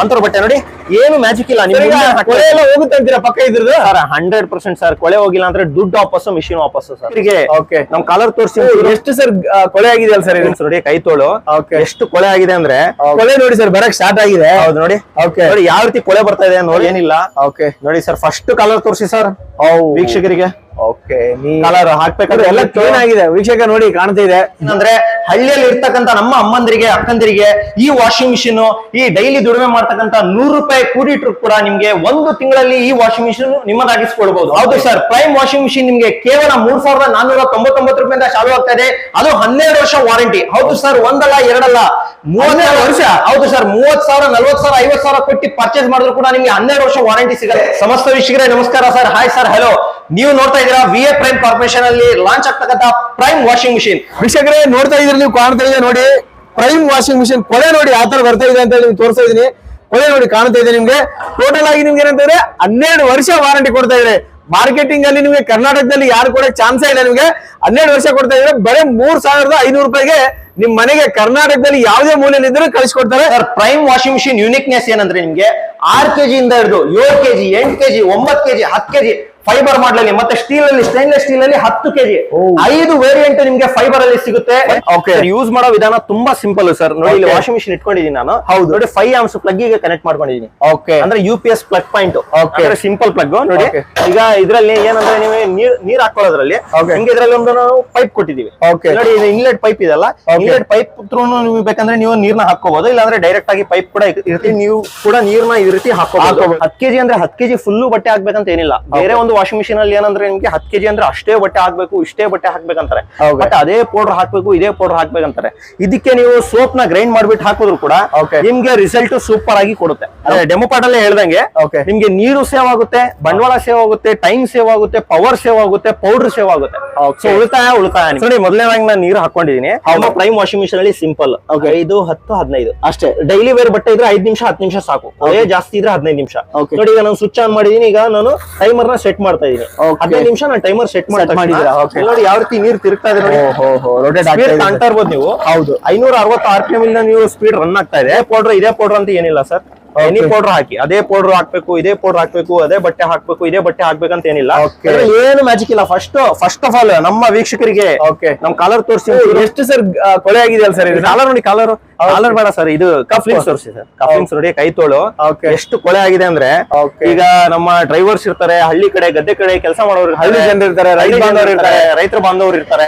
ಅಂತರ ಬಟ್ಟೆ ನೋಡಿ ಏನು ಮ್ಯಾಜಿಕ್ ಇಲ್ಲ. ಎಲ್ಲ ಹೋಗುತ್ತೆ ಅಂತೀರಾ ಪಕ್ಕ ಇದ್ರದ್ದು? ಸರ್ ಹಂಡ್ರೆಡ್ ಪರ್ಸೆಂಟ್ ಸರ್ ಕೊಳೆ ಹೋಗಿಲ್ಲ ಅಂದ್ರೆ ದುಡ್ಡು ವಾಪಸ್ ಮಿಷಿನ್ ವಾಪಸ್ ಸರ್. ಓಕೆ. ನಮ್ ಕಲರ್ ತೋರಿಸಿ ಎಷ್ಟು ಸರ್ ಕೊಳೆ ಆಗಿದೆಯಲ್ಲ ಸರ್ ಇದು? ನೋಡಿ ಕೈ ತೋಳು. ಎಷ್ಟು ಕೊಳೆ ಆಗಿದೆ ಅಂದ್ರೆ ಕೊಳೆ ನೋಡಿ ಸರ್ ಬರಕ್ ಸ್ಟಾರ್ಟ್ ಆಗಿದೆ. ಹೌದು ನೋಡಿ. ಓಕೆ. ನೋಡಿ ಯಾವ ರೀತಿ ಕೊಳೆ ಬರ್ತಾ ಇದೆ ನೋಡಿ ಏನಿಲ್ಲ. ಓಕೆ. ನೋಡಿ ಸರ್ ಫಸ್ಟ್ ಕಲರ್ ತೋರಿಸಿ ಸರ್. ವೀಕ್ಷಕರಿಗೆ. ಓಕೆ ಕಲರ್ ಹಾಕ್ಬೇಕಾದ್ರೆ ಎಲ್ಲ ಕ್ಲೀನ್ ಆಗಿದೆ ವೀಕ್ಷಕ ನೋಡಿ ಕಾಣ್ತಾ ಇದೆ. ಅಂದ್ರೆ ಹಳ್ಳಿಯಲ್ಲಿ ಇರ್ತಕ್ಕಂತ ನಮ್ಮ ಅಮ್ಮಂದಿರಿಗೆ ಅಕ್ಕಂದಿರಿಗೆ ಈ ವಾಷಿಂಗ್ ಮಿಷಿನ್ ಈ ಡೈಲಿ ದುಡಿಮೆ ಮಾಡ್ತಕ್ಕಂತ ನೂರು ರೂಪಾಯಿ ಕೂಡಿಟ್ರು ಕೂಡ ನಿಮ್ಗೆ ಒಂದು ತಿಂಗಳಲ್ಲಿ ಈ ವಾಷಿಂಗ್ ಮಿಷಿನ್ ನಿಮ್ಮದಾಗಿಸ್ಕೊಳ್ಬಹುದು ಹೌದು ಸರ್ ಪ್ರೈಮ್ ವಾಷಿಂಗ್ ಮಿಷಿನ್ ನಿಮ್ಗೆ ಕೇವಲ ಮೂರ್ ಸಾವಿರದ ನಾನ್ನೂರ ತೊಂಬತ್ತೊಂಬತ್ತು ರೂಪಾಯಿಂದ ಚಾಲು ಆಗ್ತಾ ಇದೆ. ಅದು ಹನ್ನೆರಡು ವರ್ಷ ವಾರಂಟಿ ಹೌದು ಸರ್ ಒಂದಲ್ಲ ಎರಡಲ್ಲ. ಮೂವತ್ತೆರಡು ವರ್ಷ? ಹೌದು ಸರ್ ಮೂವತ್ ಸಾವಿರ ನಲ್ವತ್ ಸಾವಿರ ಐವತ್ ಸಾವಿರ ಕೊಟ್ಟು ಪರ್ಚೇಸ್ ಮಾಡಿದ್ರು ಕೂಡ ನಿಮ್ಗೆ ಹನ್ನೆರಡು ವರ್ಷ ವಾರಂಟಿ ಸಿಗುತ್ತೆ ಸಮಸ್ತ ವೀಕ್ಷಕರೇ ನಮಸ್ಕಾರ ಸರ್ ಹಾಯ್ ಸರ್ ಹಲೋ ನೀವು ನೋಡ್ತಾ ಇದ್ದೀರಾ ವಿ ಎ ಪ್ರೈಮ್ ಕಾರ್ಪೊರೇಷನ್ ಅಲ್ಲಿ ಲಾಂಚ್ ಆಗ್ತಕ್ಕಂತ ಪ್ರೈಮ್ ವಾಷಿಂಗ್ ಮಿಷಿನ್ ವೀಕ್ಷಕರೇ ನೋಡ್ತಾ ಇದ್ರೆ ನೀವು ಕಾಣ್ತಾ ಇದೆ ನೋಡಿ? ಪ್ರೈಮ್ ವಾಷಿಂಗ್ ಮಿಷಿನ್ ಕೊಳೆ ನೋಡಿ ಆ ತರ ಬರ್ತಾ ಇದೆ ಅಂತ ಹೇಳಿ ತೋರಿಸ್ತಾ ಇದೀನಿ ಕೊಳೆ ನೋಡಿ ಕಾಣ್ತಾ ಇದೆ ನಿಮ್ಗೆ. ಟೋಟಲ್ ಆಗಿ ನಿಮ್ಗೆ ಏನಂತಂದ್ರೆ ಹನ್ನೆರಡು ವರ್ಷ ವಾರಂಟಿ ಕೊಡ್ತಾ ಇದ್ರೆ ಮಾರ್ಕೆಟಿಂಗ್ ಅಲ್ಲಿ ನಿಮ್ಗೆ ಕರ್ನಾಟಕದಲ್ಲಿ ಯಾರು ಕೂಡ ಚಾನ್ಸೇ ಇಲ್ಲ ನಿಮ್ಗೆ. ಹನ್ನೆರಡು ವರ್ಷ ಕೊಡ್ತಾ ಇದ್ರೆ ಬರೀ ಮೂರ್ ಸಾವಿರದ ಐನೂರು ರೂಪಾಯಿಗೆ ನಿಮ್ ಮನೆಗೆ ಕರ್ನಾಟಕದಲ್ಲಿ ಯಾವುದೇ ಮೂಲೆಯಲ್ಲಿ ಇದ್ರೆ ಕಳಿಸ್ಕೊಡ್ತಾರೆ. ಪ್ರೈಮ್ ವಾಷಿಂಗ್ ಮಿಷಿನ್ ಯುನಿಕ್ನೆಸ್ ಏನಂದ್ರೆ ನಿಮ್ಗೆ? ಆರ್ ಕೆಜಿ ಇಂದ ಹಿಡಿದು ಏಳು ಕೆಜಿ ಎಂಟು ಕೆಜಿ ಒಂಬತ್ತು ಕೆಜಿ ಹತ್ತು ಕೆಜಿ ಫೈಬರ್ ಮಾಡ್ಲಲ್ಲಿ ಮತ್ತೆ ಸ್ಟೀಲ್ ಅಲ್ಲಿ ಸ್ಟೈನ್ಲೆಸ್ ಸ್ಟೀಲ್ ಅಲ್ಲಿ ಹತ್ತು ಕೆಜಿ ಐದು ವೇರಿಯಂಟ್ ನಿಮ್ಗೆ ಫೈಬರ್ ಅಲ್ಲಿ ಸಿಗುತ್ತೆ. ಯೂಸ್ ಮಾಡೋ ವಿಧಾನ ತುಂಬಾ ಸಿಂಪಲ್ ಸರ್ ನೋಡಿ ಇಲ್ಲಿ ವಾಷಿಂಗ್ ಮಿಷಿನ್ ಇಟ್ಕೊಂಡಿದ್ದೀನಿ ನಾನು. ಹೌದು. ನೋಡಿ ಫೈವ್ ಆಮ್ಸ್ ಪ್ಲಗ್ಗೆ ಕನೆಕ್ಟ್ ಮಾಡ್ಕೊಂಡಿದ್ದೀನಿ ಓಕೆ ಅಂದ್ರೆ U P S plug point okay ಅಂದ್ರೆ ಸಿಂಪಲ್ ಪ್ಲಗ್ ನೋಡಿ. ಈಗ ಇದ್ರಲ್ಲಿ ಏನಂದ್ರೆ ನೀವು ನೀರ್ ನೀರ್ ಹಾಕೊಳ್ಳೋದ್ರಲ್ಲಿ. ನಿಮ್ಗೆ ಇದ್ರಲ್ಲಿ ಒಂದು ನಾವು ಪೈಪ್ ಕೊಟ್ಟಿದೀವಿ ಓಕೆ ನೋಡಿ ಇದು ಇನ್ಲೆಟ್ ಪೈಪ್ ಇದೆಲ್ಲ. ಇನ್ಲೆಟ್ ಪೈಪ್ ತ್ರೂ ನೀವು ಬೇಕಂದ್ರೆ ನೀವು ನೀರ್ನ ಹಾಕೋಬಹುದು ಇಲ್ಲಾಂದ್ರೆ ಡೈರೆಕ್ಟ್ ಆಗಿ ಪೈಪ್ ಕೂಡ ಇರ್ತೀವಿ ನೀವು ಕೂಡ ನೀರ್ನ ಈ ರೀತಿ ಹಾಕೋಬಹುದು. ಹತ್ತು ಕೆಜಿ ಅಂದ್ರೆ ಹತ್ತು ಕೆಜಿ ಫುಲ್ಲು ಬಟ್ಟೆ ಹಾಕ್ಬೇಕಂತ ಏನಿಲ್ಲ. ಬೇರೆ ಒಂದು ವಾಷಿಂಗ್ ಮಿಷಿನ್ ಅಲ್ಲಿ ಏನಂದ್ರೆ ನಿಮ್ಗೆ ಹತ್ತು ಕೆಜಿ ಅಂದ್ರೆ ಅಷ್ಟೇ ಬಟ್ಟೆ ಹಾಕ್ಬೇಕು ಇಷ್ಟೇ ಬಟ್ಟೆ ಹಾಕ್ಬೇಕಂತಾರೆ ಅಂತಾರೆ ಬಟ್ ಅದೇ ಪೌಡರ್ ಹಾಕ್ಬೇಕು ಇದೇ ಪೌಡರ್ ಹಾಕ್ಬೇಕಂತಾರೆ ಇದಕ್ಕೆ ನೀವು ಸೋಪ್ನ ಗ್ರೈಂಡ್ ಮಾಡ್ಬಿಟ್ಟು ಹಾಕಿದ್ರು ಕೂಡ. ನಿಮ್ಗೆ ರಿಸಲ್ಟ್ ಸೂಪರ್ ಆಗಿ ಕೊಡುತ್ತೆ ಅದೇ ಡೆಮೋ ಪಾರ್ಟ್ ಅಲ್ಲೇ ಹೇಳ್ದಂಗೆ. ನಿಮ್ಗೆ ನೀರು ಸೇವ್ ಆಗುತ್ತೆ ಬಂಡವಾಳ ಸೇವ್ ಆಗುತ್ತೆ ಟೈಮ್ ಸೇವ್ ಆಗುತ್ತೆ ಪವರ್ ಸೇವ್ ಆಗುತ್ತೆ ಪೌಡರ್ ಸೇವ್ ಆಗುತ್ತೆ. ಸೊ ಉಳಿತಾಯ ಉಳಿತಾಯ. ನೋಡಿ ಮೊದಲನೇದಾಗಿ ನಾನು ನೀರು ಹಾಕೊಂಡಿದೀನಿ ನಮ್ಮ ಪ್ರೈಮ್ ವಾಷಿಂಗ್ ಮಿಷಿನ್ ಅಲ್ಲಿ ಸಿಂಪಲ್ ಐದು ಹತ್ತು ಹದಿನೈದು. ಅಷ್ಟೇ. ಡೈಲಿ ವೇರ್ ಬಟ್ಟೆ ಇದ್ರೆ ಐದ್ ನಿಮಿಷ ಹತ್ತು ನಿಮಿಷ ಸಾಕು. ಅದೇ ಜಾಸ್ತಿ ಇದ್ರೆ ಹದಿನೈದು ನಿಮಿಷ. ನೋಡಿ ಈಗ ನಾನು ಸ್ವಿಚ್ ಆನ್ ಮಾಡಿದೀನಿ ಈಗ ನಾನು ಟೈಮರ್ನ ಸೆಟ್ ಮಾಡ್ತಾ ಇದೀನಿ. ಹದಿನೈದು ನಿಮಿಷ ನಾನು ಟೈಮರ್ ಸೆಟ್ ಮಾಡಿದ್ರೆ? ನೋಡಿ ಯಾವ ರೀತಿ ನೀರು ತಿರುಗ್ತಾ ಇದೆ ನೋಡಿ. ಕಾಣ್ತಾ ಇರ್ಬೋದು ನೀವು. ಹೌದು. ಐನೂರ ಅರವತ್ತು ಆರ್ ಪಿ ಎಂ ಇಂದ ನೀವು ಸ್ಪೀಡ್ ರನ್ ಆಗ್ತಾ ಇದೆ. ಪೌಡರ್ ಇದೇ ಪೌಡರ್ ಅಂತ ಏನಿಲ್ಲ ಸರ್ ಎನಿ ಪೌಡರ್ ಹಾಕಿ ಅದೇ ಪೌಡರ್ ಹಾಕ್ಬೇಕು ಇದೇ ಪೌಡರ್ ಹಾಕ್ಬೇಕು ಅದೇ ಬಟ್ಟೆ ಹಾಕ್ಬೇಕು ಇದೇ ಬಟ್ಟೆ ಹಾಕ್ಬೇಕಂತ ಏನಿಲ್ಲ. Okay. ಏನು ಮ್ಯಾಜಿಕ್ ಇಲ್ಲ. ಫಸ್ಟ್ ಫಸ್ಟ್ ಆಫ್ ಆಲ್ ನಮ್ಮ ವೀಕ್ಷಕರಿಗೆ. ನಮ್ ಕಾಲರ್ ತೋರಿಸಿ ಎಷ್ಟು ಸರ್ ಕೊಳೆ ಆಗಿದೆಯಲ್ಲ ಸರ್ ಇದು? ಕಾಲರ್ ನೋಡಿ ಕಾಲರ್ ಕಾಲರ್ ಬೇಡ ಸರ್ ಇದು ಕಫ್ಲಿಂಗ್ಸ್ ತೋರಿಸಿ ಸರ್ ಕಫ್ಲಿಂಗ್ಸ್ ನೋಡಿ ಕೈ ತೋಳು. ಎಷ್ಟು ಕೊಳೆ ಆಗಿದೆ ಅಂದ್ರೆ ಈಗ ನಮ್ಮ ಡ್ರೈವರ್ಸ್ ಇರ್ತಾರೆ ಹಳ್ಳಿ ಕಡೆ ಗದ್ದೆ ಕಡೆ ಕೆಲಸ ಮಾಡೋರು ಹಳ್ಳಿ ಜನರು ಇರ್ತಾರೆ, ರೈತ ಬಾಂಧವರು ಇರ್ತಾರೆ. ರೈತರ ಬಾಂಧವರು ಇರ್ತಾರೆ.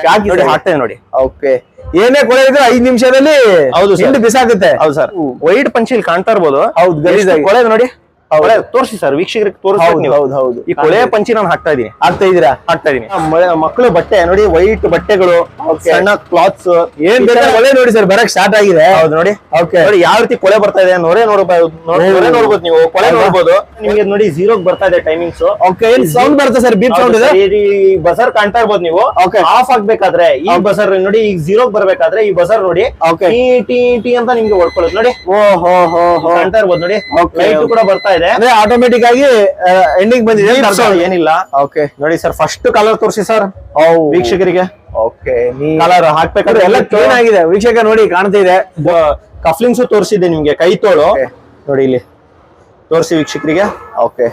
ಹಾಕ್ತೇನೆ ನೋಡಿ. ಓಕೆ ಏನೇ ಕೊಳೆ ಇದ್ರೆ ಐದ್ ನಿಮಿಷದಲ್ಲಿ ಹೌದು ಬಿಸಾಗುತ್ತೆ. ಹೌದು ಸರ್. ವೈಟ್ ಪಂಚಿಲ್ ಕಾಣ್ತಾ ಇರ್ಬೋದು. ಹೌದು. ಕೊಳೆ ನೋಡಿ. ಕೊಳೆ ತೋರಿಸಿ ಸರ್ ವೀಕ್ಷಕರಿಗೆ ತೋರಿಸಿ ಹೌದು, ಹೌದು, ಹೌದು. ಈ ಕೊಳೆ ಪಂಚಿ ನಾನು ಹಾಕ್ತಾ ಇದೀನಿ. ಹಾಕ್ತಾ ಇದೀರಾ ಹಾಕ್ತಾ ಇದೀನಿ. ಮಕ್ಕಳು ಬಟ್ಟೆ ನೋಡಿ ವೈಟ್ ಬಟ್ಟೆಗಳು. ಸಣ್ಣ ಕ್ಲಾತ್ಸ್ ಏನ್ ಕೊಳೆ ನೋಡಿ ಸರ್ ಬರಕ್ ಸ್ಟಾರ್ಟ್ ಆಗಿದೆ. ಹೌದು ನೋಡಿ. ಓಕೆ ನೋಡಿ ಯಾವ ರೀತಿ ಕೊಳೆ ಬರ್ತಾ ಇದೆ ನೋಡೇ ನೋಡಬಹುದು ನೊರೆ ನೋಡ್ಬೋದು ನೀವು. ಕೊಳೆ? ನೋಡ್ಬೋದು. ನಿಮ್ಗೆ ನೋಡಿ ಝೀರೋ ಬರ್ತಾ ಇದೆ ಟೈಮಿಂಗ್ಸ್ ಓಕೆ ಸೌಂಡ್ ಬರುತ್ತೆ ಸರ್ ಬೀಪ್ ಸೌಂಡ್ ಇದೆ? ಬಸರ್ ಕಾಣ್ತಾ ಇರ್ಬೋದು ನೀವು. ಆಫ್ ಆಗ್ಬೇಕಾದ್ರೆ ಈ ಬಸರ್ ನೋಡಿ ಈಗ ಝೀರೋ ಬರ್ಬೇಕಾದ್ರೆ ಈ ಬಸರ್ ನೋಡಿ Okay. ಟಿ ಟಿ ಟಿ ಅಂತ ನಿಮ್ಗೆ ಹೊಡ್ಕೊಳ್ಳೋದು. ನೋಡಿ. ಓ ಹೋ ಹೋ ಕಾಣ್ತಾ ಇರ್ಬೋದು ನೋಡಿ. ಲೈಟ್ ಕೂಡ ಬರ್ತಾ ಇದೆ. ಅಂದ್ರೆ ಆಟೋಮೆಟಿಕ್ ಆಗಿ ಎಂಡಿಂಗ್ ಬಂದಿದೆ ಏನಿಲ್ಲ. ಓಕೆ ನೋಡಿ ಸರ್ ಫಸ್ಟ್ ಕಲರ್ ತೋರಿಸಿ ಸರ್ ವೀಕ್ಷಕರಿಗೆ. ಓಕೆ ನೀ ಕಲರ್ ಹಾಕ್ಬೇಕಾದ್ರೆ ಎಲ್ಲ ಕ್ಲೀನ್ ಆಗಿದೆ. ವೀಕ್ಷಕ ನೋಡಿ ಕಾಣ್ತಾ ಇದೆ. ಕಫ್ಲಿಂಗ್ಸ್ ತೋರಿಸಿದೆ ನಿಮ್ಗೆ ಕೈ ತೋಳು. ನೋಡಿ ಇಲ್ಲಿ. ತೋರಿಸಿ ವೀಕ್ಷಕರಿಗೆ. ಓಕೆ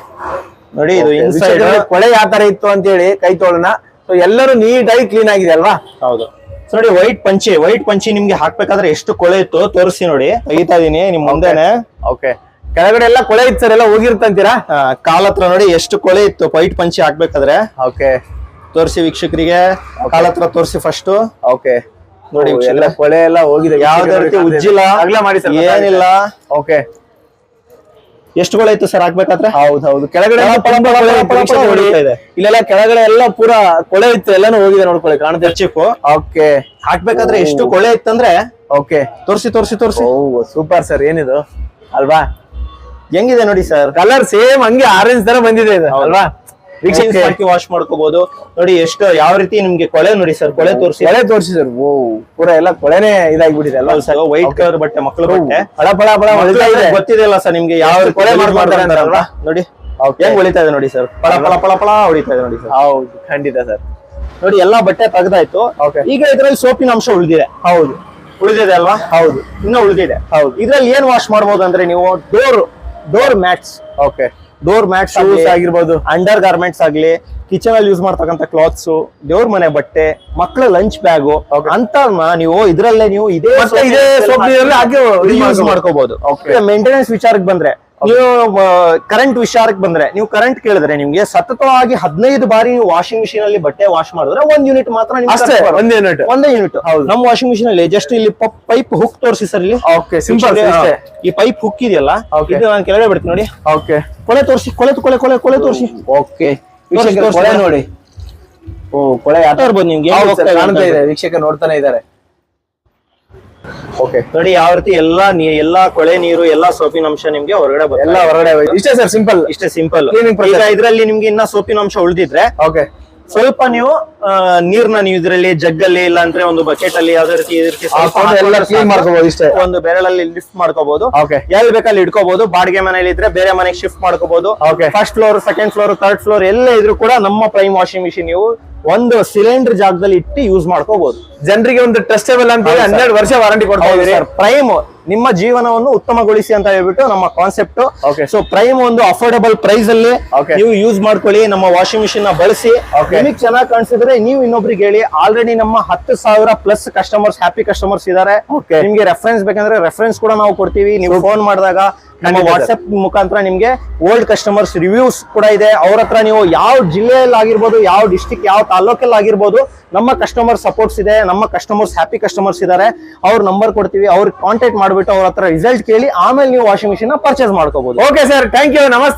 ನೋಡಿ ಇದು ಇನ್ಸೈಡ್ ಕೊಳೆ ಯಾವ ತರ ಇತ್ತು ಅಂತ ಹೇಳಿ ಕೈ ತೋಳನ ಸೊ ಎಲ್ಲರೂ ನೀಟಾಗಿ ಕ್ಲೀನ್ ಆಗಿದೆ ಅಲ್ವಾ? ಹೌದು. ಸೊ ನೋಡಿ ವೈಟ್ ಪಂಚಿ ವೈಟ್ ಪಂಚಿ ನಿಮ್ಗೆ ಹಾಕ್ಬೇಕಾದ್ರೆ ಎಷ್ಟು ಕೊಳೆ ಇತ್ತು ತೋರಿಸಿ ನೋಡಿ. ತೆಗಿತಾ ಇದೀನಿ ನಿಮ್ ಮುಂದೆನೆ. ಓಕೆ ಕೆಳಗಡೆ ಎಲ್ಲ ಕೊಳೆ ಇತ್ತು ಸರ್ ಎಲ್ಲ ಹೋಗಿರ್ತಂತೀರಾ ಕಾಲ್ ಹತ್ರ ನೋಡಿ ಎಷ್ಟು ಕೊಳೆ ಇತ್ತು. ವೈಟ್ ಪಂಚಿ ಹಾಕ್ಬೇಕಾದ್ರೆ. ಓಕೆ ತೋರಿಸಿ ವೀಕ್ಷಕರಿಗೆ. ಕಾಲ್ ಹತ್ರ ತೋರಿಸಿ ಫಸ್ಟ್ ಓಕೆ ನೋಡಿ ಎಲ್ಲ ಕೊಳೆ ಎಲ್ಲ ಹೋಗಿದೆ. ಯಾವ್ದೇ ರೀತಿ ಉಜ್ಜಿಲ್ಲ. ಅಗ್ಲ ಮಾಡಿ ಸರ್ ಏನಿಲ್ಲ. ಓಕೆ ಎಷ್ಟು ಕೊಳೆ ಇತ್ತು ಸರ್ ಹಾಕ್ಬೇಕಾದ್ರೆ? ಹೌದು ಹೌದು. ಕೆಳಗಡೆ. ಇಲ್ಲೆಲ್ಲ ಕೆಳಗಡೆ ಎಲ್ಲ ಪೂರಾ ಕೊಳೆ ಇತ್ತು ಎಲ್ಲಾನು ಹೋಗಿದೆ ನೋಡ್ಕೊಳ್ಳಿ ಕಾಣುತ್ತೆ ಚಿಪ್ಪು ಓಕೆ ಹಾಕ್ಬೇಕಾದ್ರೆ ಎಷ್ಟು ಕೊಳೆ ಇತ್ತಂದ್ರೆ? ಓಕೆ ತೋರಿಸಿ ತೋರಿಸಿ ತೋರಿಸಿ. ಸೂಪರ್ ಸರ್ ಏನಿದು? ಅಲ್ವಾ? ಹೆಂಗಿದೆ ನೋಡಿ ಸರ್ ಕಲರ್ ಸೇಮ್ ಹಂಗೆ ಆರೆಂಜ್ ತರ ಬಂದಿದೆ ಇದು ಅಲ್ವಾ? ವೀಕ್ಷಿಂಗ್ Okay. ಹಾಕಿ ವಾಶ್ ಮಾಡ್ಕೋಬಹುದು ನೋಡಿ ಎಷ್ಟು ಯಾವ ರೀತಿ ನಿಮ್ಗೆ ಕೊಳೆ ನೋಡಿ ಸರ್ ಕೊಳೆ ತೋರಿಸಿ. ಕೊಳೆ ತೋರಿಸಿ ಸರ್ ಓ ಪೂರ ಎಲ್ಲ ಕೊಳೆನೆ ಇದಾಗ್ಬಿಟ್ಟಿದೆ ಅಲ್ವಾ? ವೈಟ್ ಕಲರ್ ಬಟ್ಟೆ ಮಕ್ಕಳು ಬಟ್ಟೆ. ಫಳ ಪಳ ಹೊಳಿತಾ ಇದೆ. ಗೊತ್ತಿದೆಯಲ್ಲ ಸರ್ ನಿಮ್ಗೆ ಯಾವ ಕೊಳೆ ಮಾಡ್ತಾರೆ ಅಲ್ವಾ? ನೋಡಿ ಓಕೆ ಹೆಂಗ್ ಹೊಳಿತಾ ಇದೆ ನೋಡಿ ಸರ್ ಪಳ ಪಳ ಪಳ ಪಳ ಹೊಳಿತಾ ಇದೆ ನೋಡಿ ಸರ್ ಹೌದು ಖಂಡಿತ ಸರ್ ನೋಡಿ ಎಲ್ಲಾ ಬಟ್ಟೆ ತೆಗ್ದಾಯ್ತು. ಈಗ ಇದ್ರಲ್ಲಿ ಸೋಪಿನ ಅಂಶ ಉಳಿದಿದೆ. ಹೌದು. ಉಳಿದಿದೆ ಅಲ್ವಾ? ಹೌದು. ಇನ್ನ ಉಳಿದಿದೆ. ಹೌದು. ಇದ್ರಲ್ಲಿ ಏನ್ ವಾಶ್ ಮಾಡ್ಬೋದು ಅಂದ್ರೆ ನೀವು? Door door mats okay door mats ಆಗಿರ್ಬೋದು. ಅಂಡರ್ ಗಾರ್ಮೆಂಟ್ಸ್ ಆಗ್ಲಿ ಕಿಚನ್ ಅಲ್ಲಿ ಯೂಸ್ ಮಾಡ್ತಕ್ಕಂಥ ಕ್ಲಾತ್ಸ್ ದೇವ್ರ ಮನೆ ಬಟ್ಟೆ ಮಕ್ಕಳ ಲಂಚ್ ಬ್ಯಾಗು ಅಂತ ನೀವು ಇದ್ರಲ್ಲೇ ನೀವು ಇದೇ ಮಾಡ್ಕೋಬಹುದು. ಮೇಂಟೆನೆನ್ಸ್ ವಿಚಾರಕ್ಕೆ ಬಂದ್ರೆ ನೀವು ಕರೆಂಟ್ ವಿಚಾರಕ್ಕೆ ಬಂದ್ರೆ ನೀವು ಕರೆಂಟ್ ಕೇಳಿದ್ರೆ ನಿಮ್ಗೆ ಸತತವಾಗಿ ಹದಿನೈದು ಬಾರಿ ನೀವು ವಾಷಿಂಗ್ ಮಿಷಿನ್ ಅಲ್ಲಿ ಬಟ್ಟೆ ವಾಶ್ ಮಾಡಿದ್ರೆ ಒಂದ್ ಯೂನಿಟ್ ಮಾತ್ರ ಒಂದೇ ಯೂನಿಟ್ ಒಂದೇ ಯೂನಿಟ್ ಹೌದು. ನಮ್ಮ ವಾಷಿಂಗ್ ಮಿಷಿನ್ ಅಲ್ಲಿ ಜಸ್ಟ್ ಇಲ್ಲಿ ಪೈಪ್ ಹುಕ್ ತೋರಿಸಿ ಸರ್ ಇಲ್ಲಿ. ಈ ಪೈಪ್ ಹುಕ್ ಇದೆಯಲ್ಲ. ಇದು ನಾನು ಕೆಳಗಡೆ ಬಿಡ್ತೀನಿ ನೋಡಿ. ಓಕೆ ಕೊಳೆ ತೋರಿಸಿ ಕೊಳೆ ಕೊಳೆ ಕೊಳೆ ಕೊಳೆ ತೋರಿಸಿ. ಓಕೆ ನೋಡಿ. ಓ ಕೊಳೆ ಯಾವ ಆಟ ಇರ್ಬೋದು ನಿಮ್ಗೆ ವೀಕ್ಷಕ ನೋಡ್ತಾನೆ ಇದ್ದಾರೆ. ಓಕೆ ನೋಡಿ ಯಾವ ರೀತಿ ಎಲ್ಲಾ ಎಲ್ಲಾ ಕೊಳೆ ನೀರು ಎಲ್ಲಾ ಸೋಪಿನ ಅಂಶ ನಿಮ್ಗೆ ಹೊರಗಡೆ ಎಲ್ಲ ಹೊರಗಡೆ. ಇಷ್ಟೇ ಸರ್ ಸಿಂಪಲ್ ಇಷ್ಟೇ ಸಿಂಪಲ್ ಈಗ ಇದ್ರಲ್ಲಿ ನಿಮ್ಗೆ ಇನ್ನ ಸೋಪಿನ ಅಂಶ ಉಳಿದಿದ್ರೆ ಓಕೆ ಸ್ವಲ್ಪ ನೀವು ನೀರ್ನ ನೀವು ಇದ್ರಲ್ಲಿ ಜಗ್ಗಲ್ಲಿ ಇಲ್ಲ ಅಂದ್ರೆ ಒಂದು ಬಕೆಟ್ ಅಲ್ಲಿ ಯಾವ್ದೇ ರೀತಿ. ಒಂದು ಬೆರಳಲ್ಲಿ ಲಿಫ್ಟ್ ಮಾಡ್ಕೋಬಹುದು ಎಲ್ ಎಲ್ಲಿ ಬೇಕಲ್ಲಿ ಇಡ್ಕೋಬಹುದು ಬಾಡಿಗೆ ಮನೇಲಿ ಇದ್ರೆ ಬೇರೆ ಮನೆಗೆ ಶಿಫ್ಟ್ ಮಾಡ್ಕೋಬಹುದು. First floor second floor third floor ಎಲ್ಲ ಇದ್ರು ಕೂಡ ನಮ್ಮ ಪ್ರೈಮ್ ವಾಷಿಂಗ್ ಮಿಷಿನ್ ನೀವು ಒಂದು ಸಿಲಿಂಡರ್ ಜಾಗದಲ್ಲಿ ಇಟ್ಟು ಯೂಸ್ ಮಾಡ್ಕೋಬಹುದು ಜನರಿಗೆ ಒಂದು ಟ್ರಸ್ಟೇಬಲ್ ಅಂತ ಹೇಳಿ. ಹನ್ನೆರಡು ವರ್ಷ ವಾರಂಟಿ ಕೊಡ್ತಾ ಇದ್ದೀರಿ. ಪ್ರೈಮ್ ನಿಮ್ಮ ಜೀವನವನ್ನು ಉತ್ತಮಗೊಳಿಸಿ ಅಂತ ಹೇಳ್ಬಿಟ್ಟು ನಮ್ಮ ಕಾನ್ಸೆಪ್ಟ್. ಸೊ ಪ್ರೈಮ್ ಒಂದು ಅಫೋರ್ಡಬಲ್ ಪ್ರೈಸ್ ಅಲ್ಲಿ ನೀವು ಯೂಸ್ ಮಾಡ್ಕೊಳ್ಳಿ ನಮ್ಮ ವಾಷಿಂಗ್ ಮಿಷಿನ್ನ ಬಳಸಿ. ನಿಮಗೆ ಚೆನ್ನಾಗಿ ಕಾಣಿಸಿದ್ರೆ ನೀವು ಇನ್ನೊಬ್ರಿಗೆ ಹೇಳಿ ಆಲ್ರೆಡಿ ನಮ್ಮ ಹತ್ತು ಸಾವಿರ ಪ್ಲಸ್ ಕಸ್ಟಮರ್ಸ್ ಹ್ಯಾಪಿ ಕಸ್ಟಮರ್ಸ್ ಇದಾರೆ. ನಿಮ್ಗೆ ರೆಫರೆನ್ಸ್ ಬೇಕಂದ್ರೆ ರೆಫರೆನ್ಸ್ ಕೂಡ ನಾವು ಕೊಡ್ತೀವಿ. ನೀವು ಫೋನ್ ಮಾಡಿದಾಗ ನಮ್ಮ. ವಾಟ್ಸ್ಆಪ್ ಮುಖಾಂತರ ನಿಮ್ಗೆ ಓಲ್ಡ್ ಕಸ್ಟಮರ್ಸ್ ರಿವ್ಯೂಸ್ ಕೂಡ ಇದೆ. ಅವ್ರ ಹತ್ರ ನೀವು ಯಾವ ಜಿಲ್ಲೆಯಲ್ಲಿ ಆಗಿರ್ಬೋದು ಯಾವ ಡಿಸ್ಟಿಕ್ ಯಾವ ತಾಲೂಕಲ್ಲಿ ಆಗಿರ್ಬೋದು ನಮ್ಮ ಕಸ್ಟಮರ್ ಸಪೋರ್ಟ್ಸ್ ಇದೆ ನಮ್ಮ ಕಸ್ಟಮರ್ಸ್ ಹ್ಯಾಪಿ ಕಸ್ಟಮರ್ಸ್ ಇದಾರೆ. ಅವ್ರ ನಂಬರ್ ಕೊಡ್ತೀವಿ ಅವ್ರಿಗೆ ಕಾಂಟ್ಯಾಕ್ಟ್ ಮಾಡ್ಬಿಟ್ಟು ಅವ್ರ ಹತ್ರ ರಿಸಲ್ಟ್ ಕೇಳಿ ಆಮೇಲೆ ನೀವು ವಾಷಿಂಗ್ ಮಿಷಿನ್ ಪರ್ಚೇಸ್ ಮಾಡ್ಕೋಬಹುದು ಓಕೆ ಸರ್ ಥ್ಯಾಂಕ್ ಯು ನಮಸ್ತೆ.